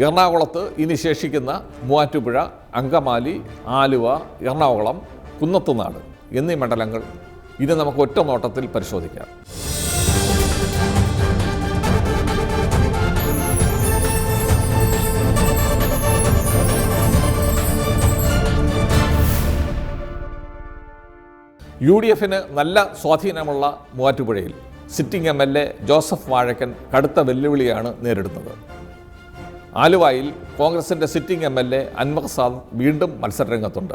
എറണാകുളത്ത് ഇനി ശേഷിക്കുന്ന മൂവാറ്റുപുഴ അങ്കമാലി ആലുവ എറണാകുളം കുന്നത്തുനാട് എന്നീ മണ്ഡലങ്ങൾ ഇനി നമുക്ക് ഒറ്റ നോട്ടത്തിൽ പരിശോധിക്കാം. യു ഡി എഫിന് നല്ല സ്വാധീനമുള്ള മൂവാറ്റുപുഴയിൽ sitting M L A Joseph Vazhakkan കടുത്ത വെല്ലുവിളിയാണ് നേരിടുന്നത്. ആലുവായിൽ കോൺഗ്രസിന്റെ sitting M L A Anwar Sadat വീണ്ടും മത്സരരംഗത്തുണ്ട്.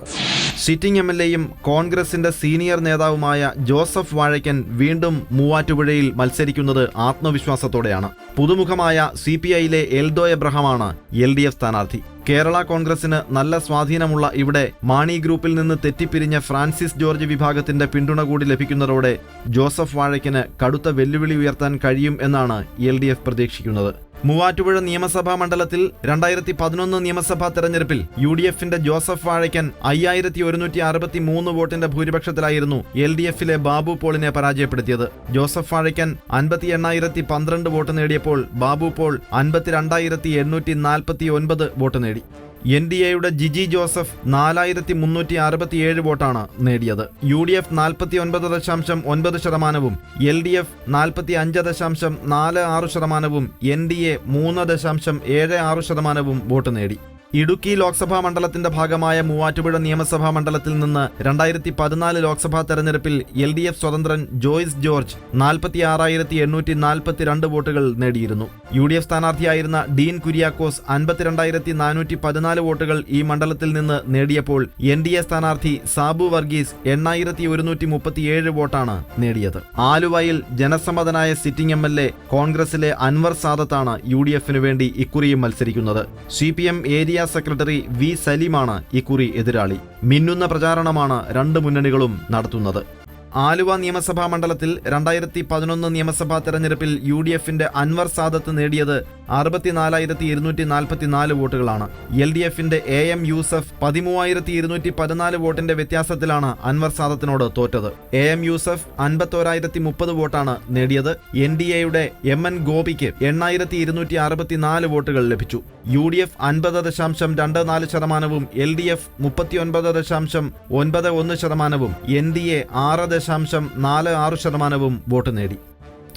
സിറ്റിംഗ് എം എൽ എയും കോൺഗ്രസിന്റെ സീനിയർ നേതാവുമായ ജോസഫ് വാഴയ്ക്കൻ വീണ്ടും മൂവാറ്റുപുഴയിൽ മത്സരിക്കുന്നത് ആത്മവിശ്വാസത്തോടെയാണ്. പുതുമുഖമായ സി പി ഐയിലെ എൽദോ എബ്രഹാമാണ് എൽ ഡി എഫ് സ്ഥാനാർത്ഥി. കേരള കോൺഗ്രസിന് നല്ല സ്വാധീനമുള്ള ഇവിടെ മാണി ഗ്രൂപ്പിൽ നിന്ന് തെറ്റിപ്പിരിഞ്ഞ ഫ്രാൻസിസ് ജോർജ് വിഭാഗത്തിന്റെ പിന്തുണ കൂടി ലഭിക്കുന്നതോടെ ജോസഫ് വാഴയ്ക്കന് കടുത്ത വെല്ലുവിളി ഉയർത്താൻ കഴിയും എന്നാണ് എൽ പ്രതീക്ഷിക്കുന്നത്. മൂവാറ്റുപുഴ നിയമസഭാ മണ്ഡലത്തിൽ രണ്ടായിരത്തി പതിനൊന്ന് നിയമസഭാ തെരഞ്ഞെടുപ്പിൽ യു ഡി എഫിന്റെ ജോസഫ് വാഴയ്ക്കൻ അയ്യായിരത്തി ഒരുന്നൂറ്റി അറുപത്തി മൂന്ന് വോട്ടിന്റെ ഭൂരിപക്ഷത്തിലായിരുന്നു എൽ ഡി എഫിലെ ബാബു പോളിനെ പരാജയപ്പെടുത്തിയത്. ജോസഫ് വാഴയ്ക്കൻ അൻപത്തി എണ്ണായിരത്തി പന്ത്രണ്ട് വോട്ട് നേടിയപ്പോൾ ബാബു പോൾ അൻപത്തിരണ്ടായിരത്തി എണ്ണൂറ്റി നാൽപ്പത്തി ഒൻപത് വോട്ട് നേടി. എൻ ഡി എയുടെ ജിജി ജോസഫ് നാലായിരത്തി മുന്നൂറ്റി അറുപത്തിയേഴ് വോട്ടാണ് നേടിയത്. യു ഡി എഫ് നാൽപ്പത്തി ഒൻപത് ദശാംശം ഒൻപത് ശതമാനവും എൽ ഡി എഫ് നാൽപ്പത്തി അഞ്ച് ദശാംശം നാല് ആറ് ശതമാനവും എൻ ഡി എ മൂന്ന് ദശാംശം ഏഴ് ആറ് ശതമാനവും വോട്ട് നേടി. ഇടുക്കി ലോക്സഭാ മണ്ഡലത്തിന്റെ ഭാഗമായ മൂവാറ്റുപുഴ നിയമസഭാ മണ്ഡലത്തിൽ നിന്ന് രണ്ടായിരത്തി പതിനാല് ലോക്സഭാ തെരഞ്ഞെടുപ്പിൽ എൽ ഡി എഫ് സ്വതന്ത്രൻ ജോയ്സ് ജോർജ് നാൽപ്പത്തി ആറായിരത്തി എണ്ണൂറ്റി നാൽപ്പത്തിരണ്ട് വോട്ടുകൾ നേടിയിരുന്നു. യു ഡി എഫ് സ്ഥാനാർത്ഥിയായിരുന്ന ഡീൻ കുര്യാക്കോസ് അൻപത്തിരണ്ടായിരത്തി നാനൂറ്റി പതിനാല് വോട്ടുകൾ ഈ മണ്ഡലത്തിൽ നിന്ന് നേടിയപ്പോൾ എൻ ഡി എ സ്ഥാനാർത്ഥി സാബു വർഗീസ് എണ്ണായിരത്തി ഒരുന്നൂറ്റി മുപ്പത്തിയേഴ് വോട്ടാണ് നേടിയത്. ആലുവയിൽ ജനസമ്മതനായ സിറ്റിംഗ് എം എൽ എ കോൺഗ്രസിലെ അൻവർ സാദത്താണ് യു ഡി എഫിനു വേണ്ടി ഇക്കുറിയും മത്സരിക്കുന്നത്. C P M area secretary V സലീമാണ് ഇക്കുറി എതിരാളി. മിന്നുന്ന പ്രചാരണമാണ് രണ്ട് മുന്നണികളും നടത്തുന്നത്. ആലുവ നിയമസഭാ മണ്ഡലത്തിൽ രണ്ടായിരത്തി പതിനൊന്ന് നിയമസഭാ തെരഞ്ഞെടുപ്പിൽ യു ഡി എഫിന്റെ അൻവർ സാദത്ത് നേടിയത് അറുപത്തിനാലായിരത്തി ഇരുന്നൂറ്റി നാൽപ്പത്തിനാല് വോട്ടുകളാണ്. എൽ ഡി എഫിന്റെ എ എം യൂസഫ് പതിമൂവായിരത്തി ഇരുന്നൂറ്റി പതിനാല് വോട്ടിന്റെ വ്യത്യാസത്തിലാണ് അൻവർ സാദത്തിനോട് തോറ്റത്. എ എം യൂസഫ് അൻപത്തോരായിരത്തി മുപ്പത് വോട്ടാണ് നേടിയത്. എൻ ഡി എയുടെ എം എൻ ഗോപിക്ക് എണ്ണായിരത്തി ഇരുന്നൂറ്റി അറുപത്തിനാല് വോട്ടുകൾ ലഭിച്ചു. യു ഡി എഫ് അൻപത് ദശാംശം രണ്ട് നാല് ശതമാനവും എൽ ഡി എഫ് മുപ്പത്തിയൊൻപത് ദശാംശം ഒൻപത് ഒന്ന് ശതമാനവും എൻ ഡി എ ആറ് ദശാംശം നാല് ആറ് ശതമാനവും വോട്ട് നേടി.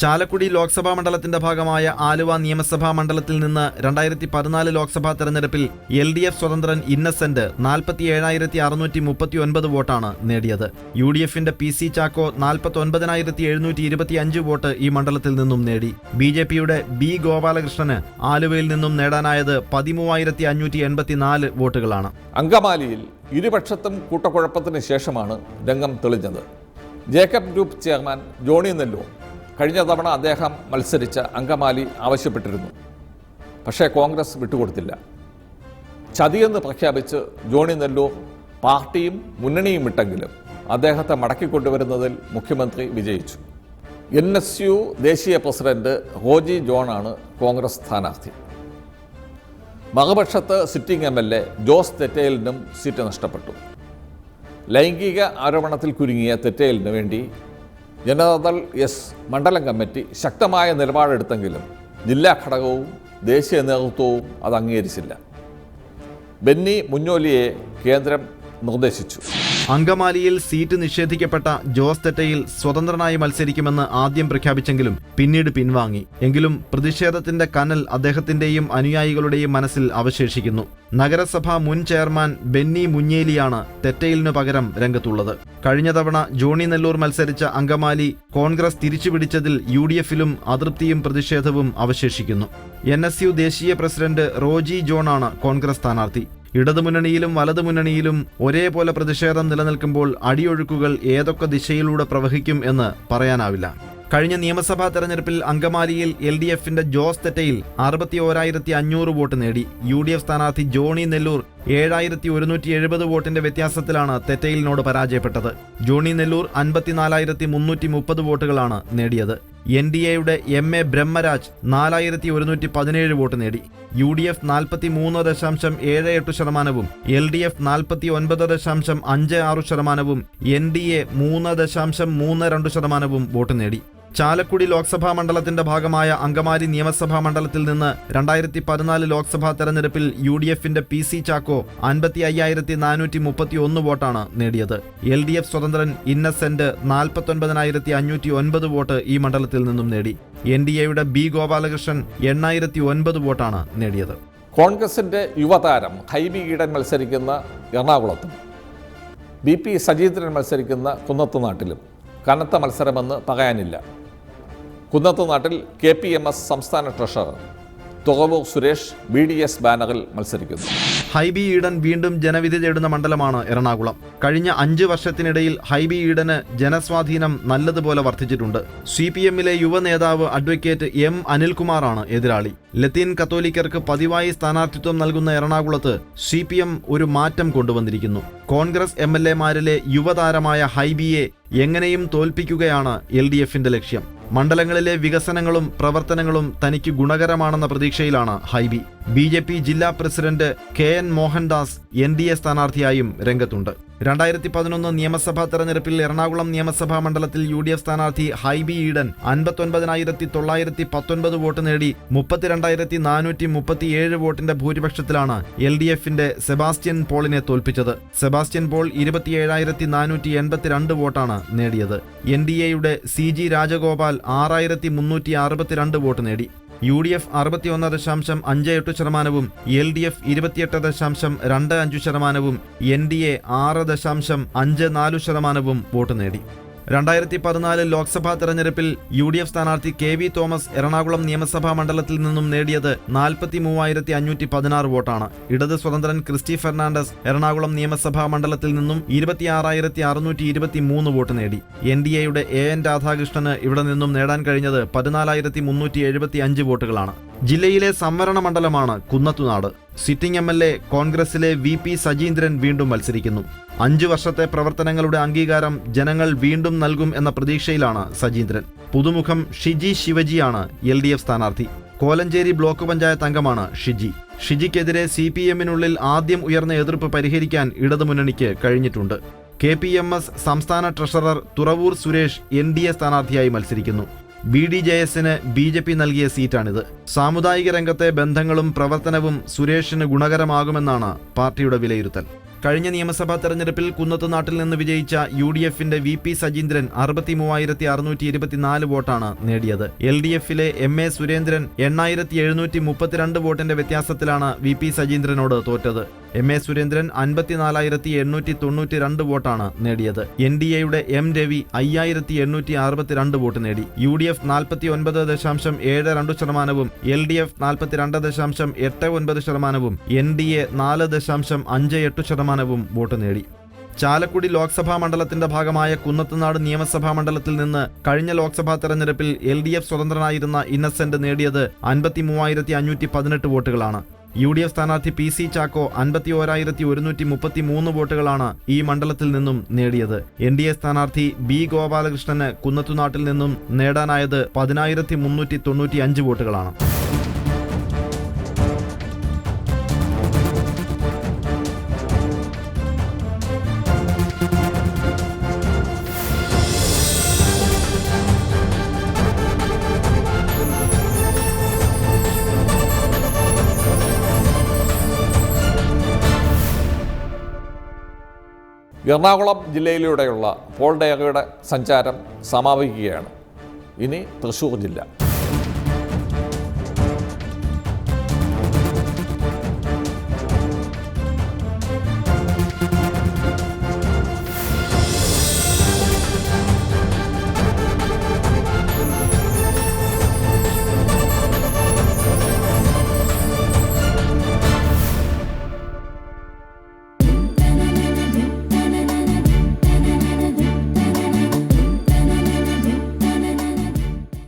ചാലക്കുടി ലോക്സഭാ മണ്ഡലത്തിന്റെ ഭാഗമായ ആലുവ നിയമസഭാ മണ്ഡലത്തിൽ നിന്ന് രണ്ടായിരത്തി പതിനാല് ലോക്സഭാ തെരഞ്ഞെടുപ്പിൽ എൽ ഡി എഫ് സ്വതന്ത്രൻ ഇന്നസെന്റ് നാൽപ്പത്തി ഏഴായിരത്തി അറുന്നൂറ്റി മുപ്പത്തി ഒൻപത് വോട്ടാണ് നേടിയത്. യു ഡി എഫിന്റെ പി സി ചാക്കോ നാൽപ്പത്തി എഴുന്നൂറ്റി ഇരുപത്തി അഞ്ച് വോട്ട് ഈ മണ്ഡലത്തിൽ നിന്നും നേടി. ബി ജെ പിയുടെ ബി ഗോപാലകൃഷ്ണന് ആലുവയിൽ നിന്നും നേടാനായത് പതിമൂവായിരത്തി അഞ്ഞൂറ്റി എൺപത്തിനാല് വോട്ടുകളാണ്. അങ്കമാലിയിൽ ഇരുപക്ഷത്തും കൂട്ടക്കുഴപ്പത്തിന് ശേഷമാണ് രംഗം തെളിഞ്ഞത്. ജേക്കബ് ഗ്രൂപ്പ് ചെയർമാൻ ജോണി നെല്ലൂർ കഴിഞ്ഞ തവണ അദ്ദേഹം മത്സരിച്ച അങ്കമാലി ആവശ്യപ്പെട്ടിരുന്നു. പക്ഷേ കോൺഗ്രസ് വിട്ടുകൊടുത്തില്ല. ചതിയെന്ന് പ്രഖ്യാപിച്ച് ജോണി നെല്ലൂർ പാർട്ടിയും മുന്നണിയും വിട്ടെങ്കിലും അദ്ദേഹത്തെ മടക്കി മടക്കിക്കൊണ്ടുവരുന്നതിൽ മുഖ്യമന്ത്രി വിജയിച്ചു. എൻ എസ് യു ദേശീയ പ്രസിഡന്റ് റോജി ജോണാണ് കോൺഗ്രസ് സ്ഥാനാർത്ഥി. മറുപക്ഷത്ത് sitting M L A Jose തെറ്റേലിനും seat നഷ്ടപ്പെട്ടു. ലൈംഗിക ആരോപണത്തിൽ കുരുങ്ങിയ തെറ്റേലിന് വേണ്ടി ജനതാദൾ എസ് മണ്ഡലം കമ്മിറ്റി ശക്തമായ നിലപാടെടുത്തെങ്കിലും ജില്ലാ ഘടകവും ദേശീയ നേതൃത്വവും അത് അംഗീകരിച്ചില്ല. ബെന്നി മുന്നോലിയെ കേന്ദ്രം നിർദ്ദേശിച്ചു. അങ്കമാലിയിൽ സീറ്റ് നിഷേധിക്കപ്പെട്ട ജോസ് തെറ്റയിൽ സ്വതന്ത്രനായി മത്സരിക്കുമെന്ന് ആദ്യം പ്രഖ്യാപിച്ചെങ്കിലും പിന്നീട് പിൻവാങ്ങി. എങ്കിലും പ്രതിഷേധത്തിന്റെ കനൽ അദ്ദേഹത്തിന്റെയും അനുയായികളുടെയും മനസ്സിൽ അവശേഷിക്കുന്നു. നഗരസഭാ മുൻ ചെയർമാൻ ബെന്നി മുഞ്ഞേലിയാണ് തെറ്റയിലിനു പകരം രംഗത്തുള്ളത്. കഴിഞ്ഞ തവണ ജോണി നെല്ലൂർ മത്സരിച്ച അങ്കമാലി കോൺഗ്രസ് തിരിച്ചുപിടിച്ചതിൽ യു ഡി എഫിലും അതൃപ്തിയും പ്രതിഷേധവും അവശേഷിക്കുന്നു. എൻ എസ് യു ദേശീയ പ്രസിഡന്റ് റോജി ജോണാണ് കോൺഗ്രസ് സ്ഥാനാർത്ഥി. ഇടതുമുന്നണിയിലും വലതുമുന്നണിയിലും ഒരേപോലെ പ്രതിഷേധം നിലനിൽക്കുമ്പോൾ അടിയൊഴുക്കുകൾ ഏതൊക്കെ ദിശയിലൂടെ പ്രവഹിക്കും എന്ന് പറയാനാവില്ല. കഴിഞ്ഞ നിയമസഭാ തെരഞ്ഞെടുപ്പിൽ അങ്കമാലിയിൽ എൽ ഡി എഫിന്റെ ജോസ് തെറ്റയിൽ അറുപത്തി ഓരായിരത്തി അഞ്ഞൂറ് വോട്ട് നേടി. യു ഡി എഫ് സ്ഥാനാർത്ഥി ജോണി നെല്ലൂർ ഏഴായിരത്തി ഒരുന്നൂറ്റി എഴുപത് വോട്ടിന്റെ വ്യത്യാസത്തിലാണ് തെറ്റയിലിനോട് പരാജയപ്പെട്ടത്. ജോണി നെല്ലൂർ അൻപത്തിനാലായിരത്തി മുന്നൂറ്റി മുപ്പത് വോട്ടുകളാണ് നേടിയത്. എൻ ഡി എയുടെ എം എ ബ്രഹ്മരാജ് നാലായിരത്തി ഒരുന്നൂറ്റി പതിനേഴ് വോട്ട് നേടി. യു ഡി എഫ് നാൽപ്പത്തി മൂന്ന് ദശാംശം ഏഴ് എട്ട് ശതമാനവും എൽ ഡി എഫ് നാൽപ്പത്തി ഒൻപത് ദശാംശം അഞ്ച് ആറ് ശതമാനവും എൻ ഡി എ മൂന്ന് ദശാംശം മൂന്ന് രണ്ട് ശതമാനവും വോട്ട് നേടി. ചാലക്കുടി ലോക്സഭാ മണ്ഡലത്തിന്റെ ഭാഗമായ അങ്കമാരി നിയമസഭാ മണ്ഡലത്തിൽ നിന്ന് രണ്ടായിരത്തി പതിനാല് ലോക്സഭാ തെരഞ്ഞെടുപ്പിൽ യു ഡി എഫിന്റെ പി സി ചാക്കോ അൻപത്തി അയ്യായിരത്തി നാനൂറ്റി മുപ്പത്തി ഒന്ന് വോട്ടാണ് നേടിയത്. എൽ ഡി എഫ് സ്വതന്ത്രൻ ഇന്നസെന്റ് നാൽപ്പത്തൊൻപതിനായിരത്തി അഞ്ഞൂറ്റി ഒൻപത് വോട്ട് ഈ മണ്ഡലത്തിൽ നിന്നും നേടി. എൻ ഡി എയുടെ ബി ഗോപാലകൃഷ്ണൻ എണ്ണായിരത്തി ഒൻപത് വോട്ടാണ് നേടിയത്. കോൺഗ്രസിന്റെ യുവതാരം ഹൈബി ഈഡൻ മത്സരിക്കുന്ന എറണാകുളത്തും ബി പി സജീന്ദ്രൻ മത്സരിക്കുന്ന കുന്നത്തുനാട്ടിലും കനത്ത മത്സരമെന്ന് പറയാനില്ല. കുന്നത്തുനാട്ടിൽ കെ പി എം എസ് സംസ്ഥാന treasurer Thuravoor Suresh B D S ബാനറിൽ മത്സരിക്കുന്നു. ഹൈബി ഈഡൻ വീണ്ടും ജനവിധി തേടുന്ന മണ്ഡലമാണ് എറണാകുളം. കഴിഞ്ഞ അഞ്ച് വർഷത്തിനിടയിൽ ഹൈബി ഈഡന് ജനസ്വാധീനം നല്ലതുപോലെ വർദ്ധിച്ചിട്ടുണ്ട്. സി പി എമ്മിലെ യുവ നേതാവ് അഡ്വക്കേറ്റ് എം അനിൽകുമാറാണ് എതിരാളി. ലത്തീൻ കത്തോലിക്കർക്ക് പതിവായി സ്ഥാനാർത്ഥിത്വം നൽകുന്ന എറണാകുളത്ത് സി പി എം ഒരു മാറ്റം കൊണ്ടുവന്നിരിക്കുന്നു. കോൺഗ്രസ് എം എൽ എമാരിലെ യുവതാരമായ ഹൈബിയെ എങ്ങനെയും തോൽപ്പിക്കുകയാണ് എൽ ഡി എഫിന്റെ ലക്ഷ്യം. മണ്ഡലങ്ങളിലെ വികസനങ്ങളും പ്രവർത്തനങ്ങളും തനിക്ക് ഗുണകരമാണെന്ന പ്രതീക്ഷയിലാണ് ഹൈബി. ബി ജെ പി ജില്ലാ president K N Mohandas N D A സ്ഥാനാർത്ഥിയായും രംഗത്തുണ്ട്. രണ്ടായിരത്തി പതിനൊന്ന് നിയമസഭാ തെരഞ്ഞെടുപ്പിൽ എറണാകുളം നിയമസഭാ മണ്ഡലത്തിൽ യു ഡി എഫ് സ്ഥാനാർത്ഥി ഹൈബി ഈഡൻ അൻപത്തൊൻപതിനായിരത്തി തൊള്ളായിരത്തി പത്തൊൻപത് വോട്ട് നേടി മുപ്പത്തിരണ്ടായിരത്തി നാനൂറ്റി മുപ്പത്തിയേഴ് വോട്ടിന്റെ ഭൂരിപക്ഷത്തിലാണ് എൽ ഡി എഫിന്റെ സെബാസ്റ്റ്യൻ പോളിനെ തോൽപ്പിച്ചത്. സെബാസ്റ്റ്യൻ പോൾ ഇരുപത്തിയേഴായിരത്തി നാനൂറ്റി എൺപത്തിരണ്ട് വോട്ടാണ് നേടിയത്. എൻ ഡി എയുടെ സി ജി രാജഗോപാൽ ആറായിരത്തി മുന്നൂറ്റി അറുപത്തിരണ്ട് വോട്ട് നേടി. യു ഡി എഫ് അറുപത്തിയൊന്ന് ദശാംശം അഞ്ച് എട്ട് ശതമാനവും എൽ ഡി എഫ് ഇരുപത്തിയെട്ട് ദശാംശം രണ്ട് അഞ്ച് ശതമാനവും എൻ ഡി എ ആറ് ദശാംശം അഞ്ച് നാല് ശതമാനവും വോട്ട് നേടി. രണ്ടായിരത്തി പതിനാല് ലോക്സഭാ തെരഞ്ഞെടുപ്പിൽ യു ഡി എഫ് സ്ഥാനാർത്ഥി കെ വി തോമസ് എറണാകുളം നിയമസഭാ മണ്ഡലത്തിൽ നിന്നും നേടിയത് നാൽപ്പത്തി മൂവായിരത്തി അഞ്ഞൂറ്റി പതിനാറ് വോട്ടാണ്. ഇടത് സ്വതന്ത്രൻ ക്രിസ്റ്റി ഫെർണാണ്ടസ് എറണാകുളം നിയമസഭാ മണ്ഡലത്തിൽ നിന്നും ഇരുപത്തിയാറായിരത്തി അറുന്നൂറ്റി ഇരുപത്തി മൂന്ന് വോട്ട് നേടി. എൻ ഡി എയുടെ എ എൻ രാധാകൃഷ്ണന് ഇവിടെ നിന്നും നേടാൻ കഴിഞ്ഞത് പതിനാലായിരത്തി മുന്നൂറ്റി എഴുപത്തി അഞ്ച് വോട്ടുകളാണ്. ജില്ലയിലെ സംവരണ മണ്ഡലമാണ് Kunnathunad. Sitting M L A കോൺഗ്രസിലെ വി പി സജീന്ദ്രൻ വീണ്ടും മത്സരിക്കുന്നു. അഞ്ചു വർഷത്തെ പ്രവർത്തനങ്ങളുടെ അംഗീകാരം ജനങ്ങൾ വീണ്ടും നൽകും എന്ന പ്രതീക്ഷയിലാണ് സജീന്ദ്രൻ. പുതുമുഖം ഷിജി ശിവജിയാണ് എൽ ഡി എഫ് സ്ഥാനാർത്ഥി. കോലഞ്ചേരി ബ്ലോക്ക് പഞ്ചായത്ത് അംഗമാണ് ഷിജി. ഷിജിക്കെതിരെ സി പി എമ്മിനുള്ളിൽ ആദ്യം ഉയർന്ന എതിർപ്പ് പരിഹരിക്കാൻ ഇടതുമുന്നണിക്ക് കഴിഞ്ഞിട്ടുണ്ട്. കെ പി എം എസ് സംസ്ഥാന treasurer Thuravoor Suresh N D A സ്ഥാനാർത്ഥിയായി മത്സരിക്കുന്നു. ബി ഡി ജെ എസിന് ബി ജെ പി നൽകിയ സീറ്റാണിത്. സാമുദായിക രംഗത്തെ ബന്ധങ്ങളും പ്രവർത്തനവും സുരേഷിന് ഗുണകരമാകുമെന്നാണ് പാർട്ടിയുടെ വിലയിരുത്തൽ. കഴിഞ്ഞ നിയമസഭാ തെരഞ്ഞെടുപ്പിൽ കുന്നത്ത് നാട്ടിൽ നിന്ന് വിജയിച്ച യു ഡി എഫിന്റെ വി പി സജീന്ദ്രൻ അറുപത്തി മൂവായിരത്തി അറുന്നൂറ്റി ഇരുപത്തിനാല് വോട്ടാണ് നേടിയത്. എൽ ഡി എഫിലെ എം എ സുരേന്ദ്രൻ എണ്ണായിരത്തി എഴുന്നൂറ്റി മുപ്പത്തിരണ്ട് വോട്ടിന്റെ വ്യത്യാസത്തിലാണ് വി പി സജീന്ദ്രനോട് തോറ്റത്. എം എ സുരേന്ദ്രൻ അൻപത്തിനാലായിരത്തി എണ്ണൂറ്റി തൊണ്ണൂറ്റി രണ്ട് വോട്ടാണ് നേടിയത്. എൻ ഡി എയുടെ എം രവി അയ്യായിരത്തി എണ്ണൂറ്റി അറുപത്തിരണ്ട് വോട്ട് നേടി. യു ഡി എഫ് നാൽപ്പത്തി ഒൻപത് ദശാംശം ഏഴ് രണ്ട് ശതമാനവും എൽ ഡി എഫ് നാൽപ്പത്തിരണ്ട് ദശാംശം എട്ട് ഒൻപത് ശതമാനവും എൻ ഡി എ നാല് ദശാംശം അഞ്ച് എട്ട് ശതമാനവും വോട്ട് നേടി. ചാലക്കുടി ലോക്സഭാ മണ്ഡലത്തിന്റെ ഭാഗമായ കുന്നത്തുനാട് നിയമസഭാ മണ്ഡലത്തിൽ നിന്ന് കഴിഞ്ഞ ലോക്സഭാ തെരഞ്ഞെടുപ്പിൽ എൽ ഡി എഫ് സ്വതന്ത്രനായിരുന്ന ഇന്നസെന്റ് നേടിയത് അൻപത്തി മൂവായിരത്തി അഞ്ഞൂറ്റി പതിനെട്ട് വോട്ടുകളാണ്. യു ഡി എഫ് സ്ഥാനാർത്ഥി പി സി ചാക്കോ അൻപത്തി ഓരായിരത്തി ഒരുന്നൂറ്റി മുപ്പത്തി മൂന്ന് വോട്ടുകളാണ് ഈ മണ്ഡലത്തിൽ നിന്നും നേടിയത്. എൻ ഡി എ സ്ഥാനാർത്ഥി ബി ഗോപാലകൃഷ്ണന് കുന്നത്തുനാട്ടിൽ നിന്നും നേടാനായത് പതിനായിരത്തി മുന്നൂറ്റി തൊണ്ണൂറ്റി അഞ്ച് വോട്ടുകളാണ്. എറണാകുളം ജില്ലയിലൂടെയുള്ള പോൾ ഡയറിയുടെ സഞ്ചാരം സമാപിക്കുകയാണ്. ഇനി തൃശ്ശൂർ ജില്ല.